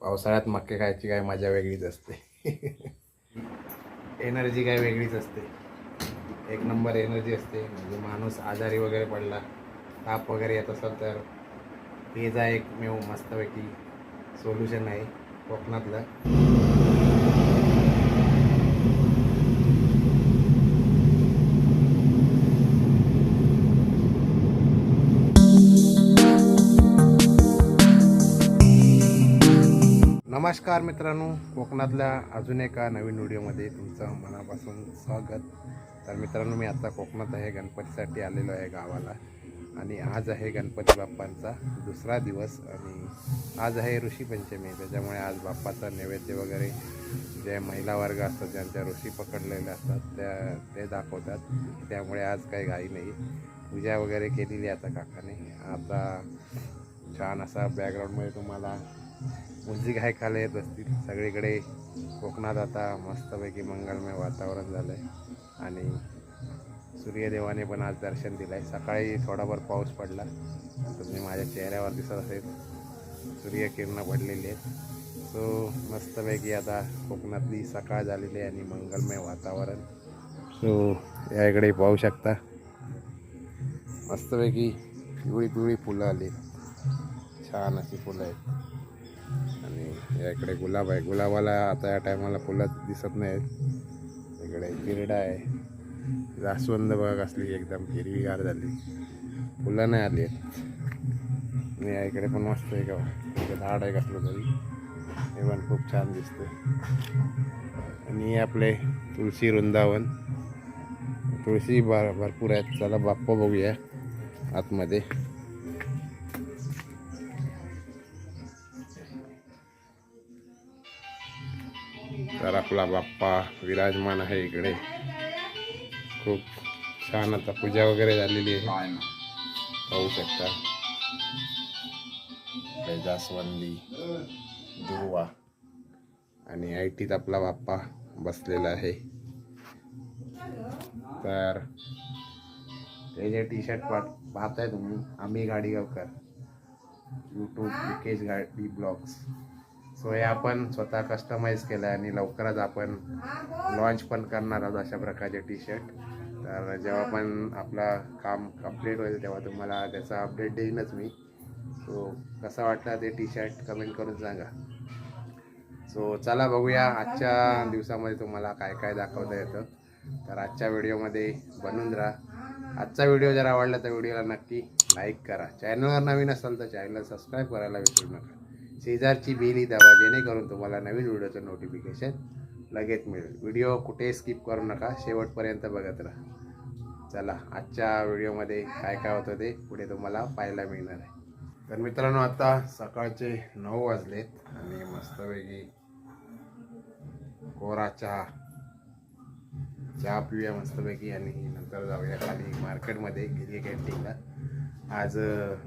पावसाळ्यात मक्के खायची काय मजा वेगळीच असते. एनर्जी काय वेगळीच असते. एक नंबर एनर्जी असते. म्हणजे माणूस आजारी वगैरे पडला ताप वगैरे येत असेल तर पेजा एक मेव मस्तपैकी सोल्युशन आहे कोकणातलं. नमस्कार मित्रांनो कोकणातल्या अजून एका नवीन व्हिडिओमध्ये तुमचं मनापासून स्वागत. तर मित्रांनो मी आता कोकणात आहे गणपतीसाठी आलेलो आहे गावाला. आणि आज आहे गणपती बाप्पांचा दुसरा दिवस आणि आज आहे ऋषीपंचमी. त्याच्यामुळे आज बाप्पाचा नैवेद्य वगैरे जे महिला वर्ग असतात ज्यांच्या ऋषी पकडलेले असतात त्या ते दाखवतात. त्यामुळे आज काही घाई नाही. पूजा वगैरे केलेली आहे आता काकाने. आता छान असा बॅकग्राऊंडमध्ये तुम्हाला म्युझिक ऐकायला येत असतील. सगळीकडे कोकणात आता मस्तपैकी मंगलमय वातावरण झालं आहे आणि सूर्यदेवाने पण आज दर्शन दिलं आहे सकाळी थोडाफार पाऊस पडला. तुम्ही माझ्या चेहऱ्यावर दिसत असेल. सूर्यकिरणं पडलेली आहेत. सो मस्तपैकी आता कोकणातली सकाळ झालेली आहे आणि मंगलमय वातावरण. सो या इकडे पाहू शकता. मस्तपैकी पिवळी पिवळी फुलं आली छान अशी फुलं आहेत. आणि या इकडे गुलाब आहे. गुलाबाला आता या टायमाला फुलं दिसत नाहीत. इकडे बिरडा आहे. जास्वंद बघा कसली एकदम हिरवीगार झाली फुलं नाही आली आहेत आणि या इकडे पण मस्त आहे का इकडे झाड आहे कसलं तरी हे पण खूप छान दिसतं आणि आपले तुळशी वृंदावन तुळशी भर भरपूर आहेत. चला बाप्पा बघूया आतमध्ये. तर आपला बाप्पा विराजमान आहे इकडे. खूप छान आता पूजा वगैरे झालेली आहे. पाहू शकता. जास्वंदी दुर्वा. आणि आय टीत आपला बाप्पा बसलेला आहे. तर ते जे टी शर्ट पाहताय तुम्ही आम्ही गाडीगावकर. यूट्यूब विकेश गाडी ब्लॉग्स. सो हे आपण स्वतः कस्टमाइज केलं आहे आणि लवकरच आपण लॉन्च पण करणार आहोत अशा प्रकारचे टी शर्ट तर जेव्हा पण आपला काम कंप्लीट होईल तेव्हा तुम्हाला त्याचा अपडेट देईनच मी. सो कसा वाटला ते टी शर्ट कमेंट करून सांगा. सो चला बघूया आजच्या दिवसामध्ये तुम्हाला काय काय दाखवता येतं. तर आजच्या व्हिडिओमध्ये बनून राहा. आजचा व्हिडिओ जर आवडला तर व्हिडिओला नक्की लाईक करा. चॅनलवर नवीन असाल तर चॅनलला सबस्क्राईब करायला विसरू नका. शेजारची बिली दाबा जेणेकरून तुम्हाला नवीन व्हिडिओचं नोटिफिकेशन लगेच मिळेल. व्हिडिओ कुठे स्किप करू नका. शेवटपर्यंत बघत राहा. चला आजच्या व्हिडिओमध्ये काय काय होतं ते पुढे तुम्हाला पाहायला मिळणार आहे. तर मित्रांनो आता सकाळचे नऊ वाजलेत आणि मस्तपैकी कोरा चहा चहा पिऊया मस्तपैकी आणि नंतर जाऊया खाली मार्केटमध्ये गिरी कॅन्टीनला आज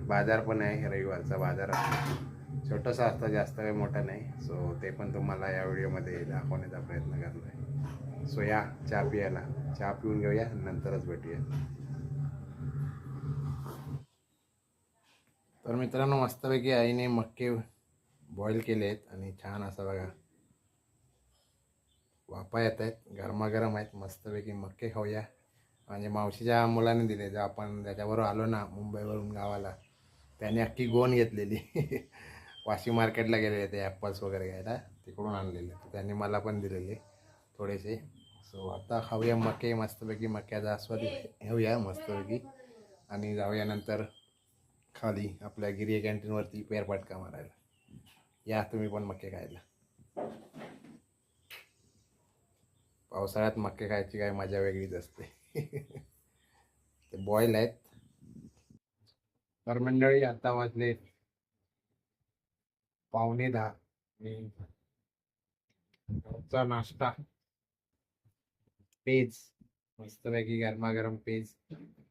बाजार पण आहे. रविवारचा बाजार असतो छोटासा असतं जास्त काही मोठा नाही. सो ते पण तुम्हाला या व्हिडिओमध्ये दाखवण्याचा प्रयत्न करणार आहे सो या चहा पियाला. चहा पिऊन घेऊया नंतरच भेटूया. तर मित्रांनो मस्तपैकी आईने मक्के बॉईल केले आहेत आणि छान असं बघा वापा येत आहेत गरमागरम आहेत. मस्तपैकी मक्के खाऊया. म्हणजे मावशीच्या मुलाने दिले जेव्हा आपण त्याच्याबरोबर आलो ना मुंबईवरून गावाला त्याने अख्खी गोण घेतलेली. वाशी मार्केटला गेलेले ते ॲपल्स वगैरे घ्यायला तिकडून आणलेले. तर त्यांनी मला पण दिलेले थोडेसे. सो आता खाऊया मके मस्तपैकी मक्याचा आस्वाद घेऊया मस्तपैकी. आणि जाऊया नंतर खाली आपल्या गिरिया कॅन्टीनवरती पेरपाटका मारायला. या तुम्ही पण मक्के खायला. पावसाळ्यात मक्के खायची काय मजा वेगळीच असते. ते बॉईल आहेत. तर मंडळी आता वाजले पावणे दहा. चा नाश्ता. पेज. मस्तपैकी गरमागरम पेज.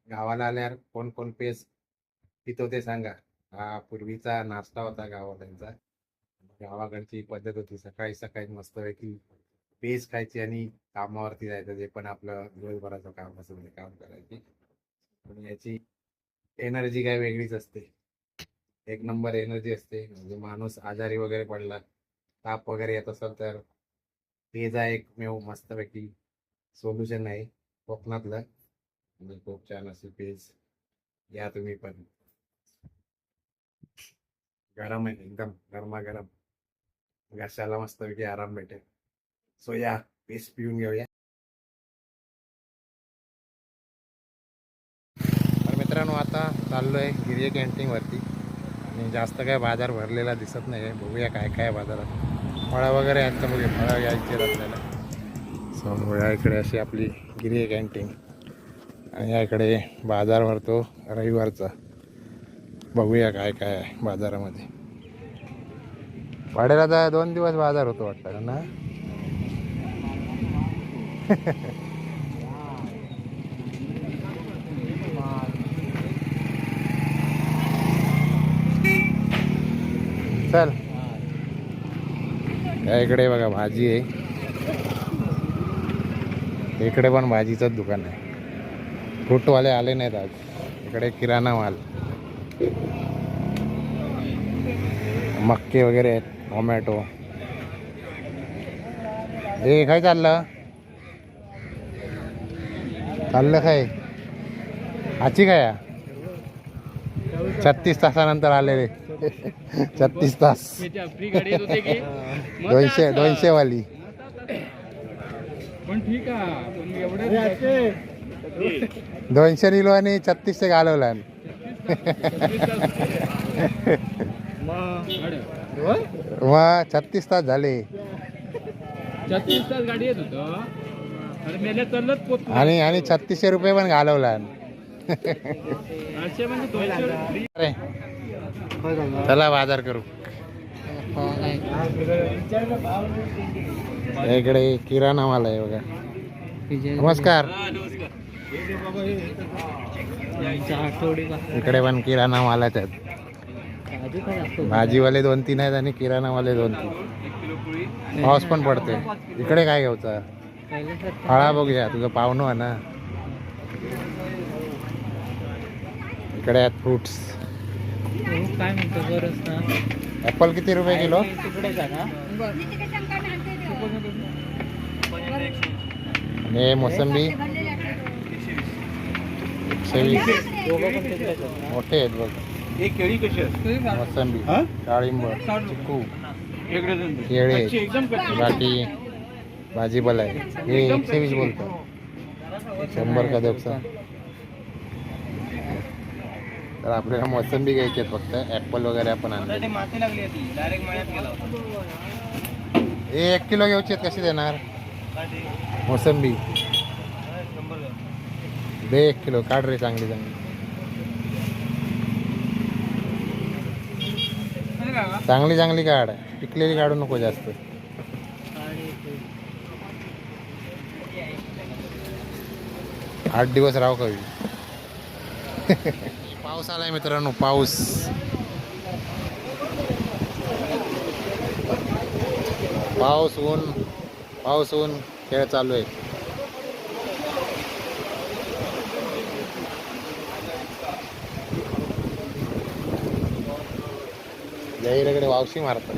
गावाला आल्यावर कोण कोण पेज पितो ते सांगा. हा पूर्वीचा नाश्ता होता गावाल्यांचा गावाकडची पद्धत होती. सकाळी सकाळी मस्तपैकी पेज खायची आणि कामावरती जायचं. जे पण आपलं दिवसभराचं काम असं म्हणजे काम करायची. पण याची एनर्जी काय वेगळीच असते. एक नंबर एनर्जी असते. म्हणजे माणूस आजारी वगैरे पडला ताप वगैरे येत असेल तर पेज एक मेव मस्तपैकी सोल्युशन आहे कोकणातलं. म्हणजे खूप छान असे पेज घ्या तुम्ही पण. गरम आहे एकदम गरमागरम. घशाला मस्तपैकी आराम भेटेल. सो या पेस्ट पिऊन घेऊया. तर मित्रांनो आता चाललोय गिरिय कॅन्टीन वरती आणि जास्त काय बाजार भरलेला दिसत नाही आहे बघूया काय काय आहे बाजारात. फळं वगैरे आहेत तर बघूया फळं घ्यायची आपल्याला. समोर या इकडे अशी आपली गिरी कॅन्टीन आणि या इकडे बाजार भरतो रविवारचा. बघूया काय काय आहे बाजारामध्ये. वाडेला तर दोन दिवस बाजार होतो वाटतं ना? चल. या इकडे बघा भाजी आहे. इकडे पण भाजीचंच दुकान आहे. फ्रूटवाले आले नाहीत आज. इकडे किराणा माल. मक्के वगैरे आहेत टोमॅटो. हे काय चाललं? चाललं काय? आची काय? छत्तीस तासानंतर आलेले. छत्तीस तास. दोनशे. दोनशे वाली पण ठीक आहे पण एवढं दोनशे निलो आणि छत्तीसशे घालवला मग छत्तीस तास झाले. आणि आणि छत्तीसशे रुपये पण घालवला अरे. चला बाजार करू. इकडे किराणा माल आहे बघा. नमस्कार. इकडे पण किराणा मालाच आहेत. भाजीवाले दोन तीन आहेत आणि किराणावाले दोन तीन. पाऊस पण पडते इकडे काय घ्यायचा? फळा बघूया. तुझं पाहुणं आहे ना. इकडे आहेत फ्रुट्स काय म्हणतो बरंच ना. ॲपल किती रुपये किलो? तिकडे जा ना. आणि मोसंबी. एकशे वीस. मोठे आहेत बघ. हे केळी कशी असते? मोसंबी. हा? डाळिंब चिकू. एक डझन दे. केळे. आहेत. कच्ची, एकदम कच्ची. बाकी भाजीपाला आहे. हे एकशे वीस बोलतो. शंभर का देवसा तर आपल्याला मोसंबी घ्यायची आहेत फक्त. ॲपल वगैरे आपण आणले माती लागली होती. डायरेक्ट मळ्यात गेला. हे एक किलो घ्यायची आहेत कशी देणार? मोसंबी. दे एक किलो काढ रे चांगली चांगली. चांगली चांगली काढ. पिकलेली काढू नको जास्त. आठ दिवस राहू कवी पाऊस आलाय मित्रांनो पाऊस. पाऊस ऊन पाऊस ऊन खेळ चालू आहे जैराकडे वावशी मारतात.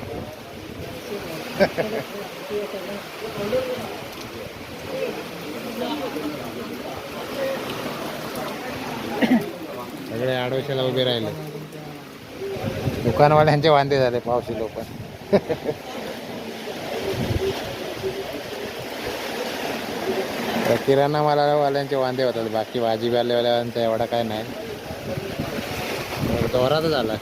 सगळे आडवशाला उभे राहिले. दुकानवाल्यांचे वांदे झाले पावशी लोक. किराणा मालावाल्यांचे वांदे होतात. बाकी भाजीपालेवाल्यांचा एवढा काय नाही. दोरातच आला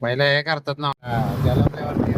पहिला हे करतात ना. जलमल्यावरती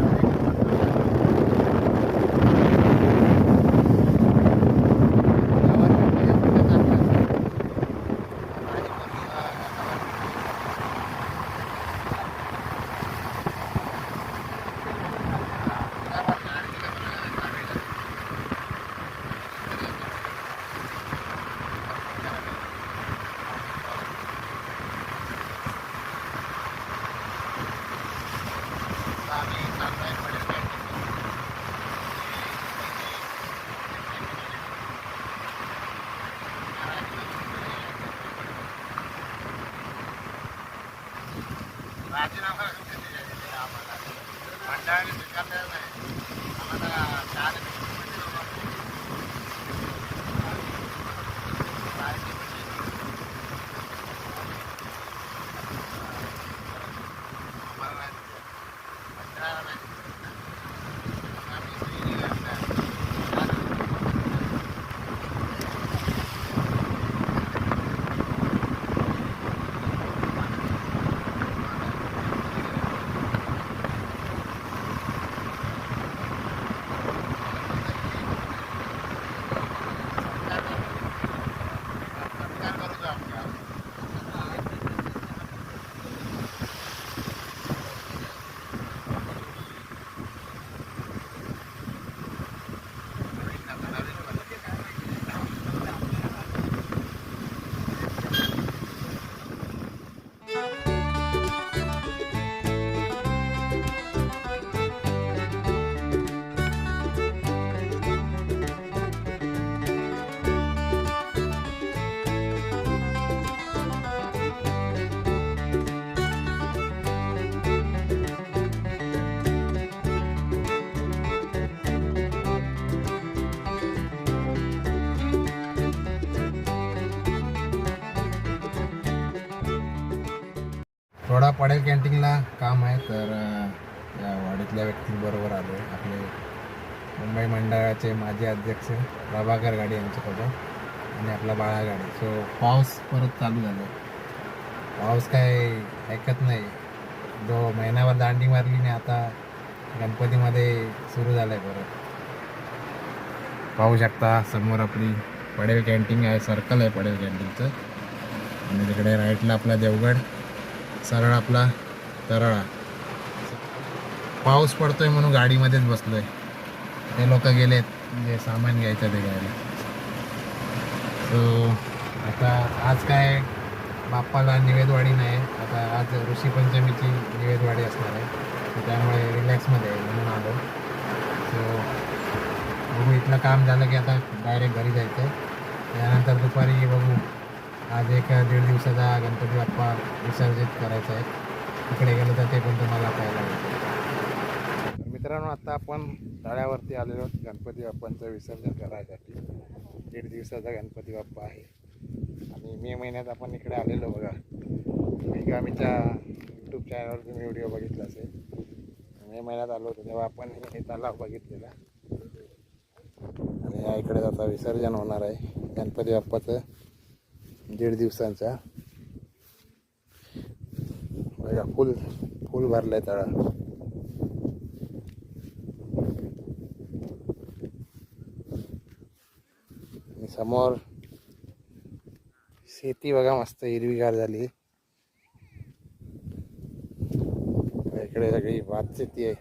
पडेल कॅन्टीनला काम आहे तर या वाडीतल्या व्यक्तींबरोबर आलो आहे आपले मुंबई मंडळाचे माजी अध्यक्ष प्रभाकर गाडी यांच्यासोबत आणि आपला बाळा गाडी. सो पाऊस परत चालू झाला पाऊस काय ऐकत नाही. जो महिनाभर दांडी मारली नाही आता गणपतीमध्ये सुरू झालाय परत पाहू शकता समोर आपली पडेल कॅन्टीन आहे सर्कल आहे पडेल कॅन्टीनचं. आणि तिकडे राईटला आपला देवगड. सरळ आपला तरळा. पाऊस पडतोय म्हणून गाडीमध्येच बसलोय. ते लोक गेलेत जे सामान घ्यायचं ते घ्यायला. सो आता आज काय बाप्पाला निवेदवाडी नाही आता आज ऋषीपंचमीची निवेदवाडी असणार आहे. तर त्यामुळे रिलॅक्समध्ये आहे म्हणून आलो. सो बघू इथलं काम झालं की आता डायरेक्ट घरी जायचं आहे त्यानंतर दुपारी बघू. आज एक दीड दिवसाचा गणपती बाप्पा विसर्जित करायचा आहे. तिकडे गेलो तर ते पण तुम्हाला पाहायला मिळतं मित्रांनो आता आपण तळ्यावरती आलेलो आहोत. गणपती बाप्पांचं विसर्जन करायसाठी. दीड दिवसाचा गणपती बाप्पा आहे. आणि मे महिन्यात आपण इकडे आलेलो बघा. मेगामीच्या यूट्यूब चॅनलवर तुम्ही व्हिडिओ बघितला असेल. मे महिन्यात आलो होतो तेव्हा आपण हे तलाव बघितलेला. आणि या इकडे आता विसर्जन होणार आहे. गणपती बाप्पाचं दीड दिवसांचा. बघा फुल फुल भरलाय तळा. आणि समोर शेती बघा मस्त हिरवीगार झाली. इकडे सगळी भात शेती आहे.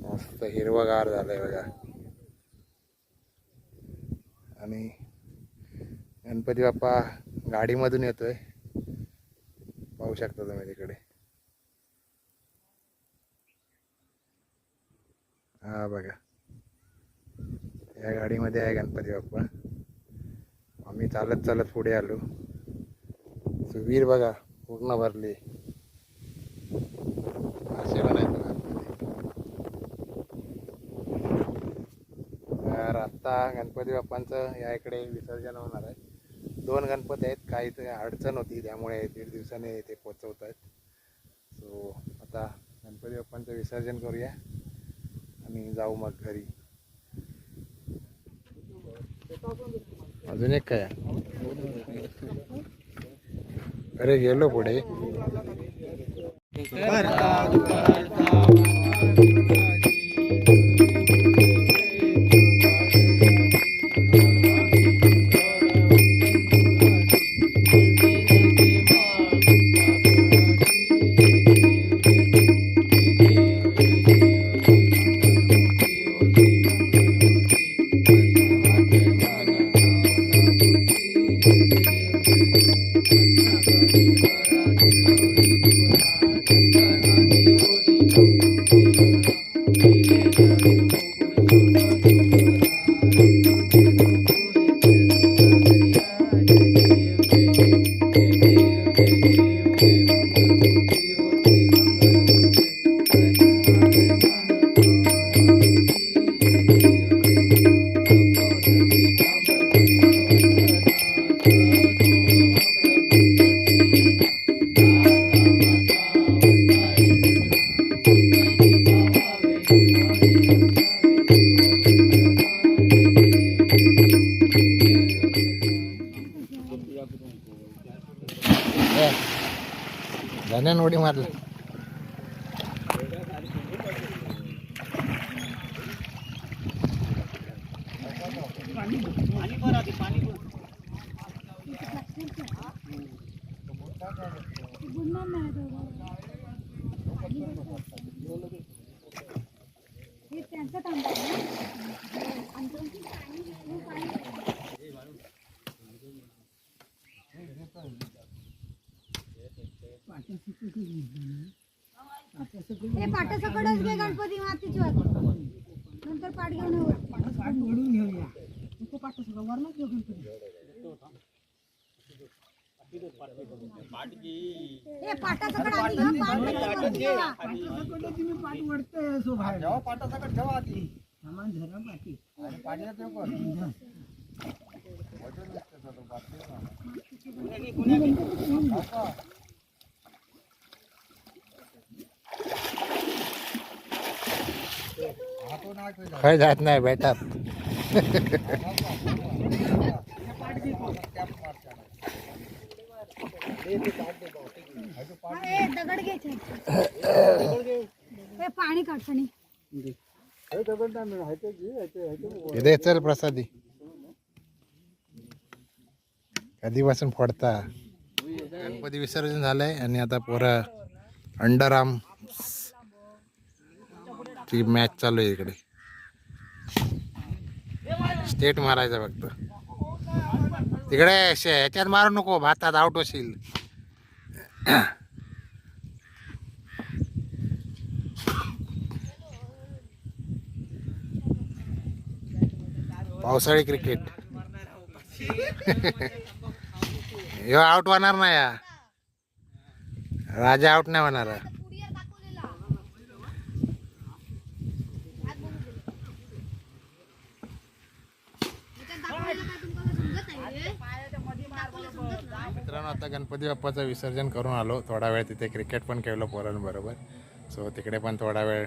मस्त हिरवगार झालंय बघा. आणि गणपती बाप्पा गाडीमधून येतोय. पाहू शकता तुम्ही तिकडे. हा बघा. या गाडीमध्ये आहे गणपती बाप्पा. आम्ही चालत चालत पुढे आलो. वीर बघा पूर्ण भरली. असे म्हणायचं गणपती तर आत्ता गणपती बाप्पांचं या इकडे विसर्जन होणार आहे. दोन गणपती आहेत काही ते अडचण होती त्यामुळे दीड दिवसाने ते पोचवत आहेत सो आता गणपती बाप्पांचं विसर्जन करूया. आणि जाऊ मग घरी. अजून एक काय? अरे गेलो पुढे. हे पाटासकडच घे गणपती मातीची वाट. नंतर पाठ घेऊन ये वर. हे पाटासकड आधी घ्या पाठ नंतर वरती घ्या. खय जात नाही बेटात अरे दगड पाणी चल प्रसादी. कधीपासून फोडता. गणपती विसर्जन झालंय आणि आता पोरं अंडरआर्म ची मॅच चालू आहे इकडे. स्टेट मारायचा फक्त. तिकडे शे- ह्याच्यात मारू नको भातात आउट होशील. पावसाळी क्रिकेट ह्यो आउट होणार नाही या राजा आउट नाही होणार मित्रांनो आता गणपती बाप्पाचं विसर्जन करून आलो. थोडा वेळ तिथे क्रिकेट पण खेळलो पोरांबरोबर. सो तिकडे पण थोडा वेळ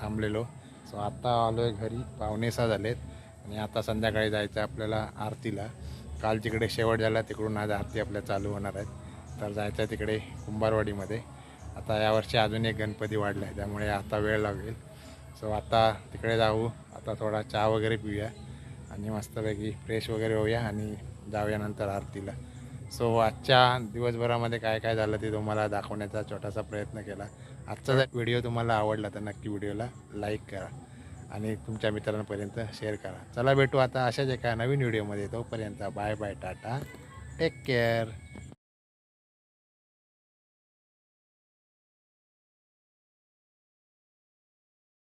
थांबलेलो. सो आत्ता आलो आहे घरी पावणेसा झालेत. आणि आता संध्याकाळी जायचं आहे आपल्याला आरतीला. काल तिकडे शेवट झाला. तिकडून आज आरती आपल्या चालू होणार आहेत. तर जायचं आहे तिकडे कुंभारवाडीमध्ये. आता यावर्षी अजून एक गणपती वाढला आहे त्यामुळे आता वेळ लागेल. सो आता तिकडे जाऊ. आता थोडा चहा वगैरे पिऊया. आणि मस्तपैकी फ्रेश वगैरे होऊया आणि जाऊया नंतर आरतीला. सो आजच्या दिवसभरामध्ये काय काय झालं ते तुम्हाला दाखवण्याचा छोटासा प्रयत्न केला. आजचा जर व्हिडिओ तुम्हाला आवडला तर नक्की व्हिडिओला लाईक करा आणि तुमच्या मित्रांपर्यंत शेअर करा. चला भेटू आता अशाच एका नवीन व्हिडिओमध्ये तोपर्यंत bye bye tata. Take care